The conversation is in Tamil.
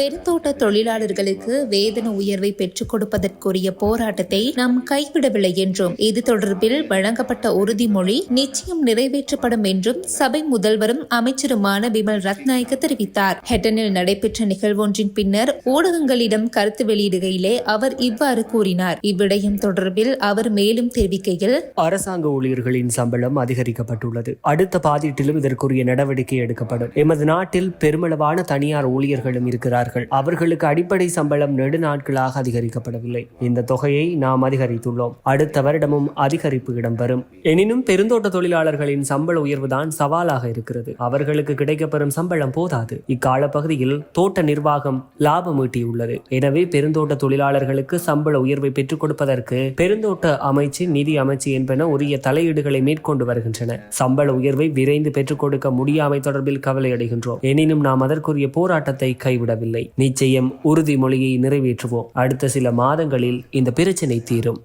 பெருந்தோட்ட தொழிலாளர்களுக்கு வேதன உயர்வை பெற்றுக் கொடுப்பதற்குரிய போராட்டத்தை நாம் கைவிடவில்லை என்றும் இது தொடர்பில் வழங்கப்பட்ட உறுதிமொழி நிச்சயம் நிறைவேற்றப்படும் என்றும் சபை முதல்வரும் அமைச்சருமான விமல் ரத்நாயக்க தெரிவித்தார். ஹெட்டனில் நடைபெற்ற நிகழ்வொன்றின் பின்னர் ஊடகங்களிடம் கருத்து வெளியிடுகையிலே அவர் இவ்வாறு கூறினார். இவ்விடயம் தொடர்பில் அவர் மேலும் தெரிவிக்கையில் அரசாங்க ஊழியர்களின் சம்பளம் அதிகரிக்கப்பட்டுள்ளது. அடுத்த பாதீட்டிலும் இதற்குரிய நடவடிக்கை எடுக்கப்படும். எமது நாட்டில் பெருமளவான தனியார் ஊழியர்களும் இருக்கிறார்கள். அவர்களுக்கு அடிப்படை சம்பளம் நெடுநாட்களாக அதிகரிக்கப்படவில்லை. இந்த தொகையை நாம் அதிகரித்துள்ளோம். அடுத்த வருடமும் அதிகரிப்பு இடம்பெறும். எனினும் பெருந்தோட்ட தொழிலாளர்களின் சம்பள உயர்வுதான் சவாலாக இருக்கிறது. அவர்களுக்கு கிடைக்கப்பெறும் சம்பளம் போதாது. இக்கால பகுதியில் தோட்ட நிர்வாகம் லாபம் ஈட்டியுள்ளது. எனவே பெருந்தோட்ட தொழிலாளர்களுக்கு சம்பள உயர்வை பெற்றுக் கொடுப்பதற்கு பெருந்தோட்ட அமைச்சு நிதி அமைச்சு என்பன உரிய தலையீடுகளை மேற்கொண்டு வருகின்றன. சம்பள உயர்வை விரைந்து பெற்றுக் கொடுக்க முடியாமை தொடர்பில் கவலை அடைகின்றோம் எனினும் நாம் அதற்குரிய போராட்டத்தை கைவிடவில்லை. நிச்சயம் உறுதிமொழியை நிறைவேற்றுவோம். அடுத்த சில மாதங்களில் இந்த பிரச்சினை தீரும்.